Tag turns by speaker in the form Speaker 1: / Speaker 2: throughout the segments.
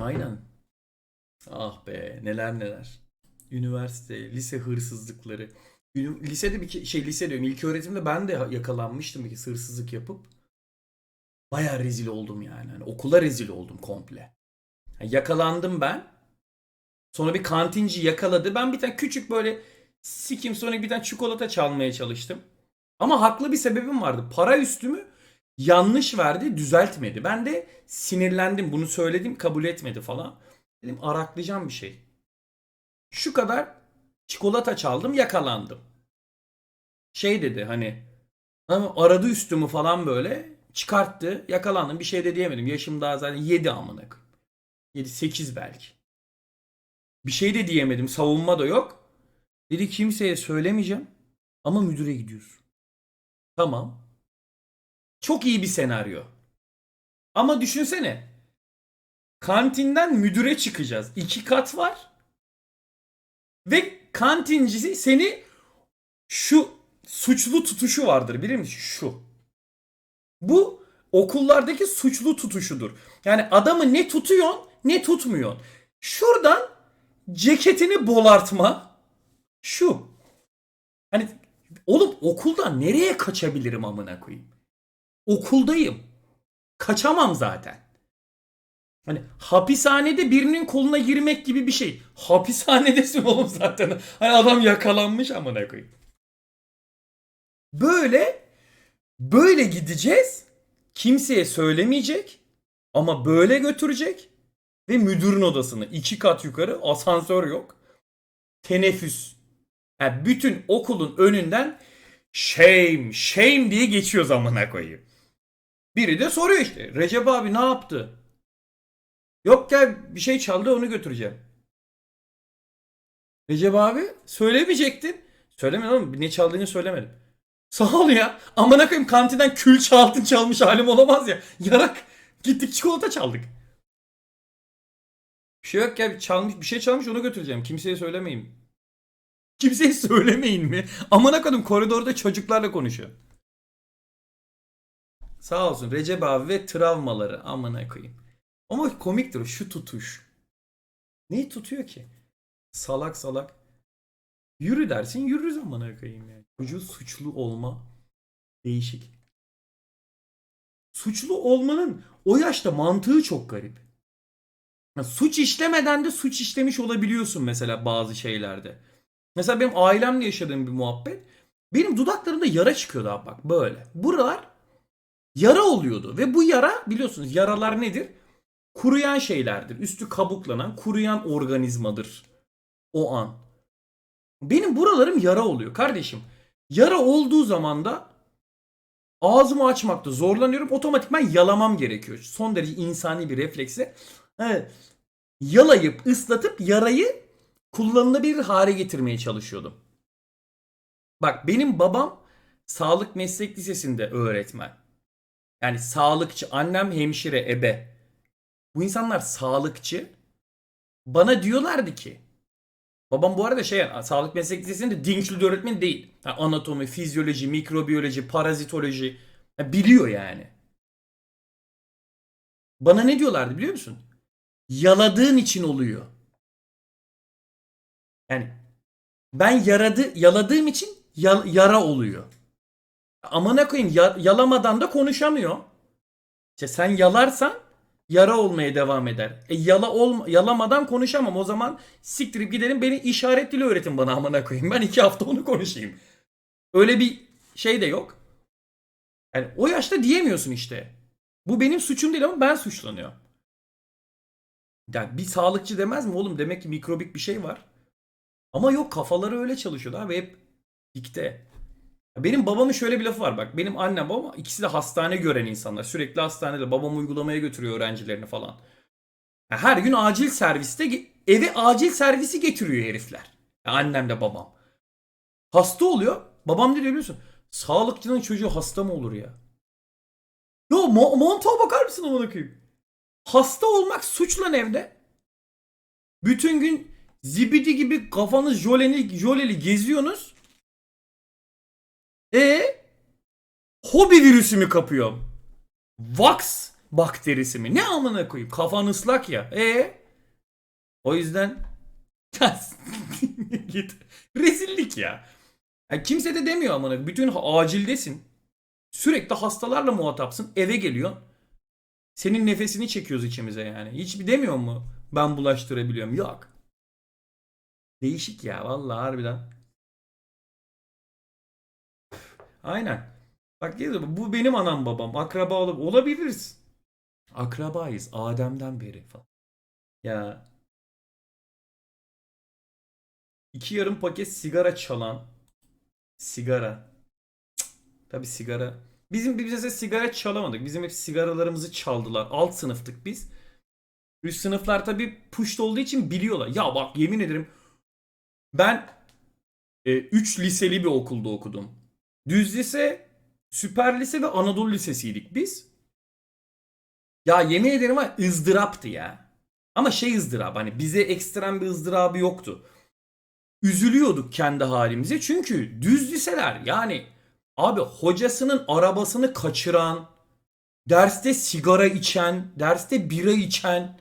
Speaker 1: Aynen. Ah be neler neler. Üniversite, lise hırsızlıkları. Lisede bir şey lise diyorum ilk öğretimde ben de yakalanmıştım bir kez hırsızlık yapıp. Baya rezil oldum yani. Hani okula rezil oldum komple. Yani yakalandım ben. Sonra bir kantinci yakaladı. Ben bir tane küçük böyle sikim sonra bir tane çikolata çalmaya çalıştım. Ama haklı bir sebebim vardı. Para üstümü yanlış verdi, düzeltmedi. Ben de sinirlendim. Bunu söyledim, kabul etmedi falan. Dedim araklayacağım bir şey. Şu kadar çikolata çaldım, yakalandım. Şey dedi hani aradı üstümü falan böyle çıkarttı, yakalandım. Bir şey de diyemedim. Yaşım daha zaten 7 amına koyayım. 7 8 belki. Bir şey de diyemedim. Savunma da yok. Dedi kimseye söylemeyeceğim ama müdüre gidiyorsun. Tamam. Çok iyi bir senaryo. Ama düşünsene. Kantinden müdüre çıkacağız. İki kat var. Ve kantincisi seni şu suçlu tutuşu vardır bilir misin? Şu. Bu okullardaki suçlu tutuşudur. Yani adamı ne tutuyorsun ne tutmuyorsun. Şuradan ceketini bolartma. Şu. Hani oğlum okuldan nereye kaçabilirim amına koyayım? Okuldayım. Kaçamam zaten. Hani hapishanede birinin koluna girmek gibi bir şey. Hapishanedesin oğlum zaten. Hani adam yakalanmış amına koyayım. Böyle böyle gideceğiz. Kimseye söylemeyecek ama böyle götürecek ve müdürün odasını iki kat yukarı asansör yok. Teneffüs. Yani bütün okulun önünden shame, shame diye geçiyor zamana koyayım. Biri de soruyor işte. Recep abi ne yaptı? Yok gel bir şey çaldı onu götüreceğim. Recep abi söylemeyecektin. Söylemedim oğlum ne çaldığını söylemedim. Sağ ol ya. Amına koyayım kantinden kül altın çalmış halim olamaz ya. Yarak gittik çikolata çaldık. Bir şey yok ya çalmış bir şey çalmış onu götüreceğim. Kimseye söylemeyin. Kimseye söylemeyin mi? Amına koydum koridorda çocuklarla konuşuyor. Sağ olsun Recep abi ve travmaları amına koyayım. Ama komiktir o, şu tutuş. Neyi tutuyor ki? Salak salak. Yürü dersin yürürüz amına koyayım yani. Çocuğu suçlu olma değişik. Suçlu olmanın o yaşta mantığı çok garip. Ya suç işlemeden de suç işlemiş olabiliyorsun mesela bazı şeylerde. Mesela benim ailemle yaşadığım bir muhabbet. Benim dudaklarımda yara çıkıyordu abi bak böyle. Buralar yara oluyordu ve bu yara biliyorsunuz yaralar nedir? Kuruyan şeylerdir. Üstü kabuklanan, kuruyan organizmadır o an. Benim buralarım yara oluyor kardeşim. Yara olduğu zaman da ağzımı açmakta zorlanıyorum. Otomatikman yalamam gerekiyor. Son derece insani bir refleksle. Evet. Yalayıp ıslatıp yarayı kullanılabilir hale getirmeye çalışıyordum. Bak benim babam sağlık meslek lisesinde öğretmen. Yani sağlıkçı. Annem hemşire, ebe. Bu insanlar sağlıkçı. Bana diyorlardı ki Babam bu arada şey sağlık meslek lisesinde Dinçli öğretmen değil. Yani anatomi, fizyoloji, mikrobiyoloji, parazitoloji yani biliyor yani. Bana ne diyorlardı biliyor musun? Yaladığın için oluyor. Yani ben yaradı, yaladığım için ya- yara oluyor. Amına koyayım ya- yalamadan da konuşamıyor. İşte sen yalarsan yara olmaya devam eder. E yala olma, yalamadan konuşamam. O zaman siktirip gidelim beni işaret dili öğretin bana amına koyayım. Ben iki hafta onu konuşayım. Öyle bir şey de yok. Yani o yaşta diyemiyorsun işte. Bu benim suçum değil ama ben suçlanıyorum. Yani bir sağlıkçı demez mi oğlum? Demek ki mikrobik bir şey var. Ama yok kafaları öyle çalışıyor abi hep dikte. Benim babamın şöyle bir lafı var bak. Benim annem babam ikisi de hastane gören insanlar. Sürekli hastanede babam uygulamaya götürüyor öğrencilerini falan. Her gün acil serviste eve acil servisi getiriyor herifler. Annem de babam. Hasta oluyor. Babam ne diyor biliyor musun? Sağlıkçının çocuğu hasta mı olur ya? Yo mo- montuğa bakar mısın amına koyayım? Hasta olmak suç lan evde. Bütün gün zibidi gibi kafanız joleni, joleli geziyorsunuz. E hobi virüsü mü kapıyor? Vax bakterisi mi? Ne amına koyayım? Kafan ıslak ya. E o yüzden git. Rezillik ya. Yani kimse de demiyor amına. Bütün acildesin. Sürekli hastalarla muhatapsın. Eve geliyorsun. Senin nefesini çekiyoruz içimize yani. Hiç bir demiyor mu? Ben bulaştırabiliyorum. Yok. Değişik ya vallahi harbiden. Aynen. Bak diyor bu benim anam babam. Akraba ol olabiliriz. Akrabayız Adem'den beri falan. Ya iki yarım paket sigara çalan sigara. Cık, Tabii sigara. Bizim biz mesela sigara çalamadık. Bizim hep sigaralarımızı çaldılar. Alt sınıftık biz. Üst sınıflar tabii puşt olduğu için biliyorlar. Ya bak yemin ederim ben 3 liseli bir okulda okudum. Düz lise, süper lise ve Anadolu Lisesi'ydik biz. Ya yemin ederim var ızdıraptı ya. Ama şey ızdırap hani bize ekstrem bir ızdırabı yoktu. Üzülüyorduk kendi halimize çünkü düz liseler yani abi hocasının arabasını kaçıran, derste sigara içen, derste bira içen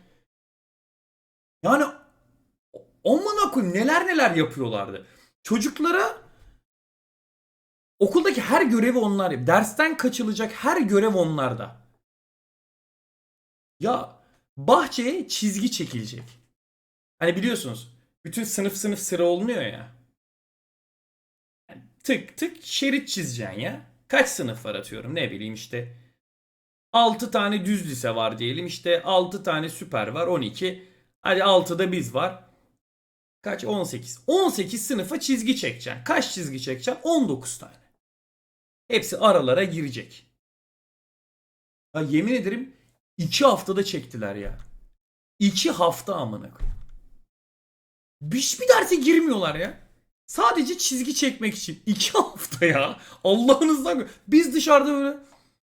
Speaker 1: yani Aman koyayım neler neler yapıyorlardı. Çocuklara okuldaki her görevi onlar yap. Dersten kaçılacak her görev onlarda. Ya bahçeye çizgi çekilecek. Hani biliyorsunuz bütün sınıf sınıf sıra olunuyor ya. Yani tık tık şerit çizeceksin ya. Kaç sınıf var atıyorum ne bileyim işte. 6 tane düz lise var diyelim işte 6 tane süper var 12. Hadi 6'da biz var. Kaç? 18. 18 sınıfa çizgi çekeceksin. Kaç çizgi çekeceksin? 19 tane. Hepsi aralara girecek. Ya yemin ederim 2 haftada çektiler ya. 2 hafta amına koyayım. Hiçbir derse girmiyorlar ya. Sadece çizgi çekmek için. 2 hafta ya. Allah'ınızdan. Biz dışarıda böyle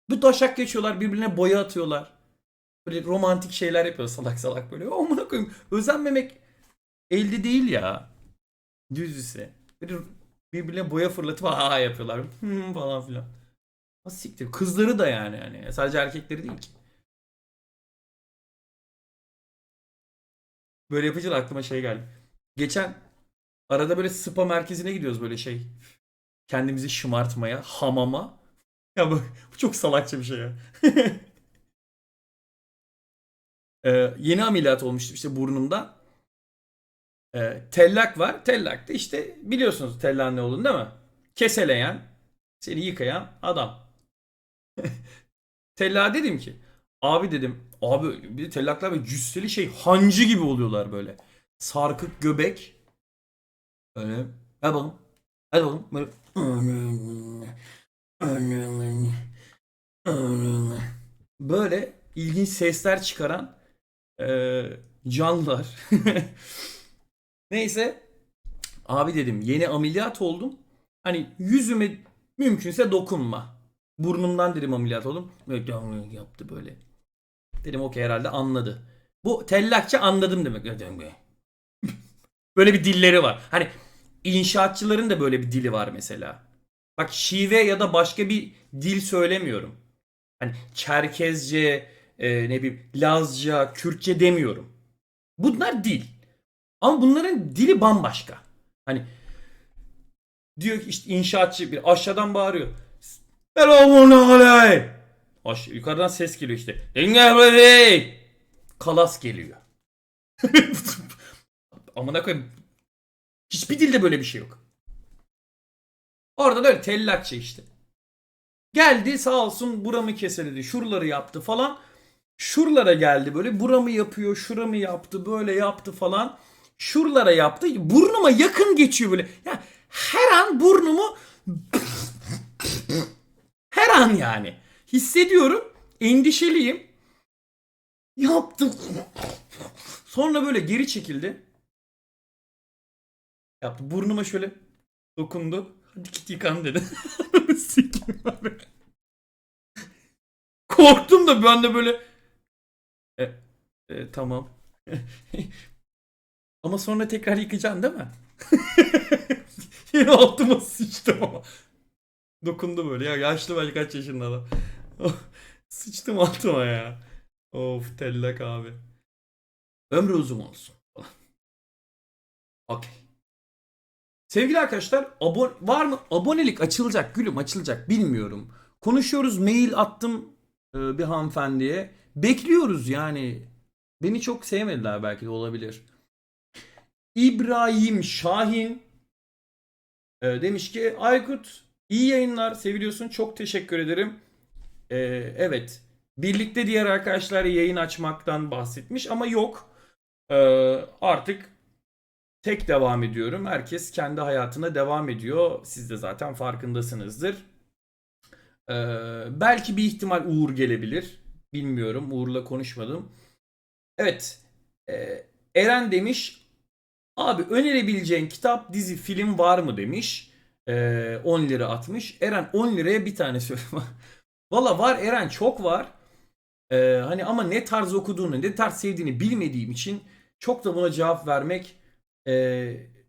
Speaker 1: bir taşak geçiyorlar. Birbirine boya atıyorlar. Böyle romantik şeyler yapıyor salak salak böyle. Amına koyayım. Özenmemek elde değil ya. Düz ise. Böyle birbirine boya fırlatıp ha yapıyorlar. Hmm, falan filan. Ha siktir. Kızları da yani yani. Sadece erkekleri değil ki. Böyle yapınca aklıma şey geldi. Geçen arada böyle spa merkezine gidiyoruz böyle şey. Kendimizi şımartmaya, hamama. Ya bu, bu çok salakça bir şey ya. Ee, yeni ameliyat olmuştum işte burnumda. Ee, tellak var. Tellak da işte biliyorsunuz tellak ne olduğunu değil mi? Keseleyen, seni yıkayan adam. Tellak dedim ki abi dedim abi bir de tellaklar böyle cüsseli şey hancı gibi oluyorlar böyle. Sarkık göbek. Öyle. Hadi bakalım. Hadi bakalım. Böyle. Böyle ilginç sesler çıkaran eee, canlılar. Neyse. Abi dedim yeni ameliyat oldum. Hani yüzüme mümkünse dokunma. Burnumdan dedim ameliyat oldum. Böyle yaptı böyle. Dedim okey herhalde anladı. Bu tellakça anladım demek. Böyle bir dilleri var. Hani inşaatçıların da böyle bir dili var mesela. Bak şive ya da başka bir dil söylemiyorum. Hani Çerkezce, e, ne bileyim Lazca, Kürtçe demiyorum. Bunlar dil. Ama bunların dili bambaşka. Hani diyor ki işte inşaatçı bir aşağıdan bağırıyor. Selamun aleyh. Yukarıdan ses geliyor işte. Denge Kalas geliyor. Amına koyayım. Hiçbir dilde böyle bir şey yok. Orada da öyle tellakça işte. Geldi sağ olsun buramı keseledi. Şuraları yaptı falan. Şuralara geldi böyle. Buramı yapıyor. Şuramı yaptı. Böyle yaptı falan. Şuralara yaptı. Burnuma yakın geçiyor böyle. Ya her an burnumu her an yani. Hissediyorum. Endişeliyim. Yaptım. Sonra böyle geri çekildi. Yaptı. Burnuma şöyle dokundu. Hadi git yıkan dedi. Korktum da ben de böyle e, e, tamam. ama sonra tekrar yıkayacaksın değil mi? Yine altıma sıçtım ama. Dokundu böyle ya yaşlı belki kaç yaşında adam. Sıçtım altıma ya. Of tellak abi. Ömrü uzun olsun. Okey. Sevgili arkadaşlar abon var mı? Abonelik açılacak gülüm açılacak bilmiyorum. Konuşuyoruz mail attım e, bir hanımefendiye. Bekliyoruz yani. Beni çok sevmediler belki de olabilir. İbrahim Şahin e, demiş ki Aykut iyi yayınlar seviliyorsun çok teşekkür ederim. E, evet birlikte diğer arkadaşlar yayın açmaktan bahsetmiş ama yok. E, artık tek devam ediyorum. Herkes kendi hayatına devam ediyor. Siz de zaten farkındasınızdır. E, belki bir ihtimal Uğur gelebilir. Bilmiyorum. Uğur'la konuşmadım. Evet. e, Eren demiş Abi önerebileceğin kitap, dizi, film var mı demiş. Ee, 10 lira atmış. Eren 10 liraya bir tane söyle. Valla var Eren çok var. Ee, hani ama ne tarz okuduğunu, ne tarz sevdiğini bilmediğim için çok da buna cevap vermek e,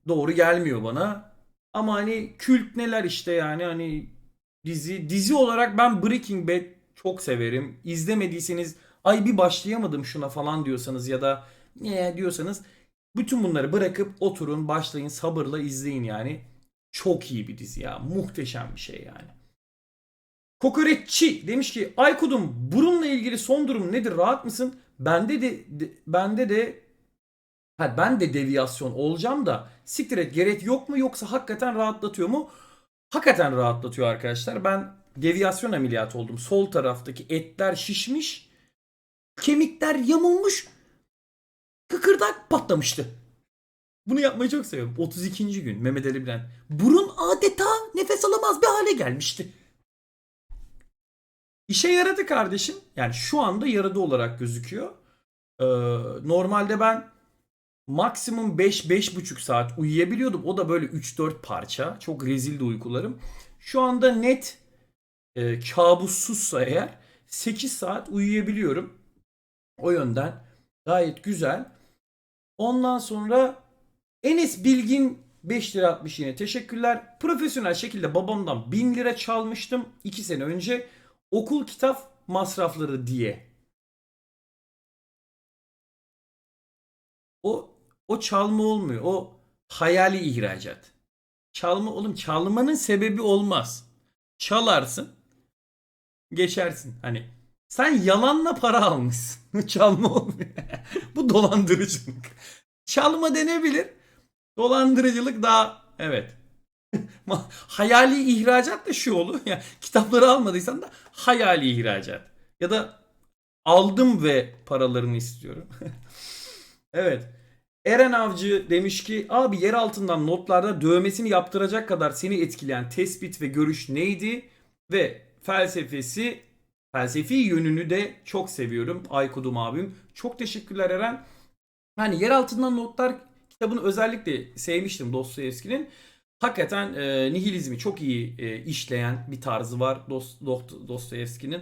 Speaker 1: doğru gelmiyor bana. Ama hani kült neler işte yani hani dizi dizi olarak ben Breaking Bad çok severim. İzlemediyseniz ay bir başlayamadım şuna falan diyorsanız ya da ne diyorsanız bütün bunları bırakıp oturun, başlayın, sabırla izleyin yani. Çok iyi bir dizi ya. Muhteşem bir şey yani. Kokoreççi demiş ki Aykut'um burunla ilgili son durum nedir? Rahat mısın? Bende de, de bende de ha, ben de deviyasyon olacağım da siktir et gerek yok mu yoksa hakikaten rahatlatıyor mu? Hakikaten rahatlatıyor arkadaşlar. Ben deviyasyon ameliyatı oldum. Sol taraftaki etler şişmiş. Kemikler yamulmuş kıkırdak patlamıştı. Bunu yapmayı çok seviyorum. 32. gün Mehmet Ali Bilen. Burun adeta nefes alamaz bir hale gelmişti. İşe yaradı kardeşim. Yani şu anda yaradı olarak gözüküyor. Ee, normalde ben maksimum 5-5,5 saat uyuyabiliyordum. O da böyle 3-4 parça. Çok rezildi uykularım. Şu anda net e, kabussuzsa eğer 8 saat uyuyabiliyorum. O yönden gayet güzel. Ondan sonra Enes Bilgin 5 lira atmış yine teşekkürler. Profesyonel şekilde babamdan 1000 lira çalmıştım 2 sene önce okul kitap masrafları diye. O o çalma olmuyor. O hayali ihracat. Çalma oğlum çalmanın sebebi olmaz. Çalarsın. Geçersin. Hani sen yalanla para almışsın. Çalma olmuyor. Bu dolandırıcılık. Çalma denebilir. Dolandırıcılık daha evet. hayali ihracat da şu olur. Ya kitapları almadıysan da hayali ihracat. Ya da aldım ve paralarını istiyorum. evet. Eren Avcı demiş ki abi yer altından notlarda dövmesini yaptıracak kadar seni etkileyen tespit ve görüş neydi? Ve felsefesi felsefi yönünü de çok seviyorum. Aykudum abim. Çok teşekkürler Eren. Hani yer altından notlar kitabını özellikle sevmiştim Dostoyevski'nin. Hakikaten e, nihilizmi çok iyi e, işleyen bir tarzı var Dost, Dost, Dostoyevski'nin.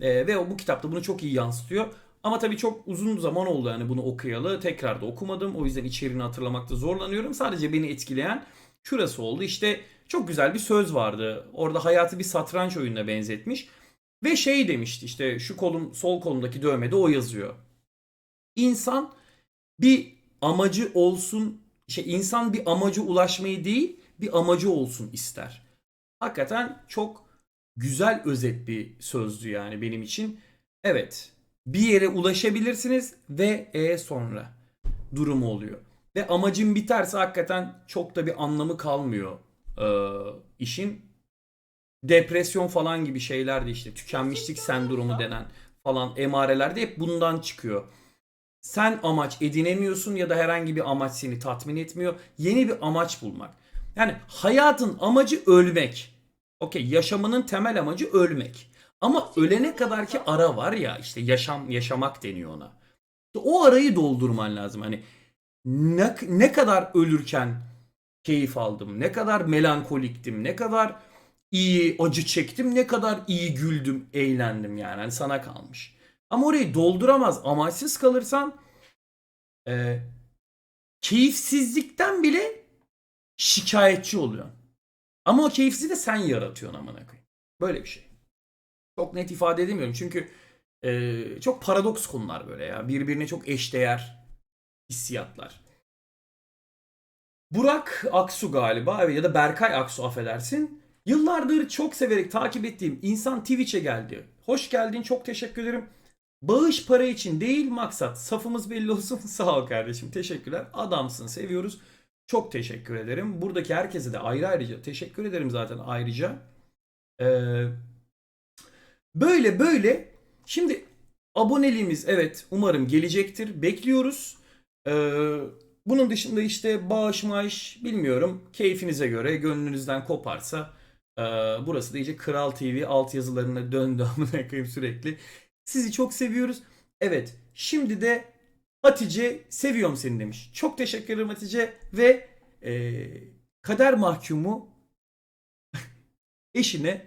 Speaker 1: E, ve bu kitapta bunu çok iyi yansıtıyor. Ama tabii çok uzun zaman oldu yani bunu okuyalı. Tekrar da okumadım. O yüzden içeriğini hatırlamakta zorlanıyorum. Sadece beni etkileyen şurası oldu. İşte çok güzel bir söz vardı. Orada hayatı bir satranç oyununa benzetmiş. Ve şey demişti işte şu kolum sol kolumdaki dövmede o yazıyor. İnsan bir amacı olsun şey insan bir amacı ulaşmayı değil bir amacı olsun ister. Hakikaten çok güzel özet bir sözdü yani benim için. Evet bir yere ulaşabilirsiniz ve e sonra durumu oluyor. Ve amacın biterse hakikaten çok da bir anlamı kalmıyor e, işin. Depresyon falan gibi şeyler de işte tükenmişlik sendromu denen falan emarelerde hep bundan çıkıyor. Sen amaç edinemiyorsun ya da herhangi bir amaç seni tatmin etmiyor. Yeni bir amaç bulmak. Yani hayatın amacı ölmek. Okey yaşamının temel amacı ölmek. Ama ölene kadar ki ara var ya işte yaşam yaşamak deniyor ona. O arayı doldurman lazım. Hani ne, ne kadar ölürken keyif aldım, ne kadar melankoliktim, ne kadar iyi acı çektim, ne kadar iyi güldüm, eğlendim yani. Hani sana kalmış. Ama orayı dolduramaz, amaçsız kalırsan e, keyifsizlikten bile şikayetçi oluyorsun. Ama o keyifsizi de sen yaratıyorsun amına koyayım. Böyle bir şey. Çok net ifade edemiyorum çünkü e, çok paradoks konular böyle ya. Birbirine çok eşdeğer hissiyatlar. Burak Aksu galiba evet, ya da Berkay Aksu affedersin. Yıllardır çok severek takip ettiğim insan Twitch'e geldi. Hoş geldin çok teşekkür ederim. Bağış para için değil maksat. Safımız belli olsun. Sağ ol kardeşim. Teşekkürler. Adamsın. Seviyoruz. Çok teşekkür ederim. Buradaki herkese de ayrı ayrıca teşekkür ederim zaten ayrıca. Ee, böyle böyle. Şimdi aboneliğimiz evet umarım gelecektir. Bekliyoruz. Ee, bunun dışında işte bağış maaş bilmiyorum. Keyfinize göre gönlünüzden koparsa burası da iyice Kral TV altyazılarına döndü amına koyayım sürekli. Sizi çok seviyoruz. Evet şimdi de Hatice seviyorum seni demiş. Çok teşekkür ederim Hatice ve ee, kader mahkumu eşine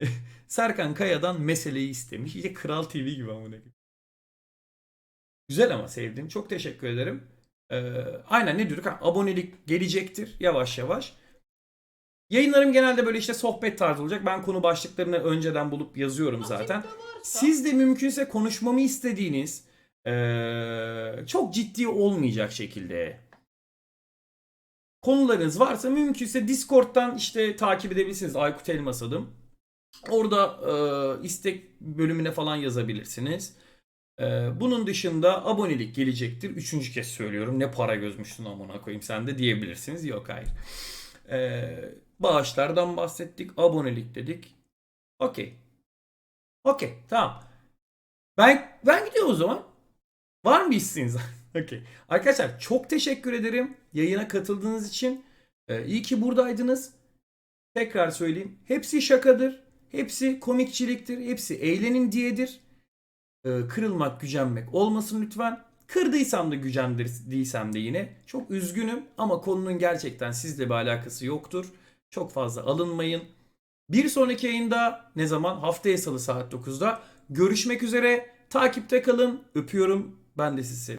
Speaker 1: Serkan Kaya'dan meseleyi istemiş. İyice Kral TV gibi amına. Güzel ama sevdim. Çok teşekkür ederim. Ee, aynen ne diyorduk? Ha, abonelik gelecektir yavaş yavaş. Yayınlarım genelde böyle işte sohbet tarzı olacak. Ben konu başlıklarını önceden bulup yazıyorum zaten. Siz de mümkünse konuşmamı istediğiniz ee, çok ciddi olmayacak şekilde konularınız varsa mümkünse Discord'dan işte takip edebilirsiniz. Aykut Elmas adım. Orada e, istek bölümüne falan yazabilirsiniz. E, bunun dışında abonelik gelecektir. Üçüncü kez söylüyorum. Ne para gözmüşsün amına koyayım sen de diyebilirsiniz. Yok hayır. E, bağışlardan bahsettik. Abonelik dedik. Okey. Okey tamam. Ben ben gidiyorum o zaman. Var mı isteğiniz? Okey. Arkadaşlar çok teşekkür ederim yayına katıldığınız için. Ee, iyi ki buradaydınız. Tekrar söyleyeyim. Hepsi şakadır. Hepsi komikçiliktir. Hepsi eğlenin diyedir. Ee, kırılmak, gücenmek olmasın lütfen. Kırdıysam da gücendirdiysem de yine çok üzgünüm ama konunun gerçekten sizle bir alakası yoktur. Çok fazla alınmayın. Bir sonraki yayında ne zaman? Haftaya salı saat 9'da görüşmek üzere. Takipte kalın. Öpüyorum. Ben de sizi seviyorum.